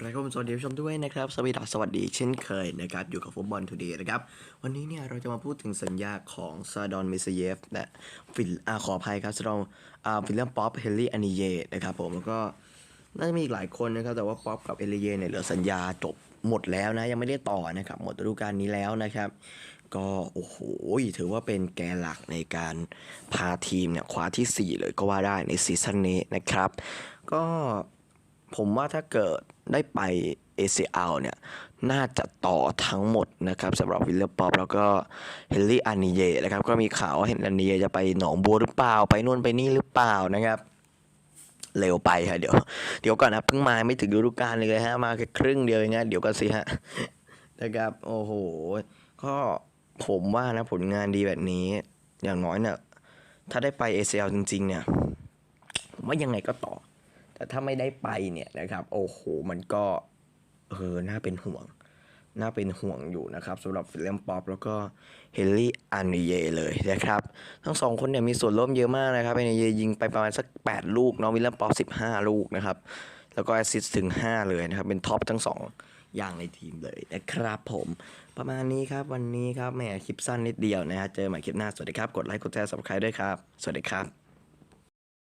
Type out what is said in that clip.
ไรครับผมสวัสดีผู้ชมด้วยนะครับสวัสดีครับสวัสดีเช่นเคยนะครับอยู่กับฟุตบอลทูเดย์นะครับ วันนี้เนี่ยเราจะมาพูดถึงสัญญาของซาดอนมิซเยฟนะฟิลอาขออภัยครับซาดอนอ่าฟิลเลมป๊อปเฮนรี่อานิเยนะครับผมแล้วก็น่าจะมีอีกหลายคนนะครับ แต่ว่าป๊อปกับเอลิเยเนี่ยเหลือสัญญาจบหมดแล้วนะ ยังไม่ได้ต่อนะครับ หมดฤดูกาลนี้แล้วนะครับ ก็โอ้โหถือว่าเป็นแกนหลักในการพาทีมเนี่ยคว้าทีสี่4 เลยก็ว่าได้ในซีซั่นนี้นะครับ ก็ ผมว่าถ้าเกิดได้ไป ACL เนี่ย น่าจะต่อทั้งหมดนะครับสำหรับวิลเลอร์ป๊อปแล้วก็เฮนรี่อานิเยนะครับ ก็มีข่าวว่าเฮนรี่อานิเยจะไปหนองบัวหรือเปล่า ไปนู่นไปนี่หรือเปล่านะครับ เร็วไปครับเดี๋ยวเดี๋ยวก่อนนะเพิ่งมาไม่ถึงฤดูกาลเลยฮะ มาแค่ครึ่งเดียวเองนะเดี๋ยวก็สิฮะนะครับ โอ้โห ก็ผมว่านะผลงานดีแบบนี้ อย่างน้อยเนี่ยถ้าได้ไป ACL จริง ๆ เนี่ยผมว่ายังไงก็ต่อ แต่ถ้าไม่ได้ไปเนี่ยนะครับโอ้โหมันก็เออน่าเป็นห่วง น่าเป็นห่วงอยู่นะครับสำหรับฟิลเลมป๊อปแล้วก็เฮนรี่อันเยเลยนะครับ ทั้งสองคนเนี่ยมีส่วนร่วมเยอะมากนะครับเอนเยยิงไปประมาณสัก 8 ลูกน้องวิลเลมป๊อป15 ลูกนะครับ แล้วก็แอสซิสต์ถึง 5 เลยนะครับ เป็นท็อปทั้งสองอย่างในทีมเลยนะครับผมประมาณนี้ครับวันนี้ครับแหมคลิปสั้นนิดเดียวนะฮะเจอใหม่คลิปหน้า สวัสดีครับ กดไลค์กดแชร์สับสไครต์ด้วยครับ สวัสดีครับ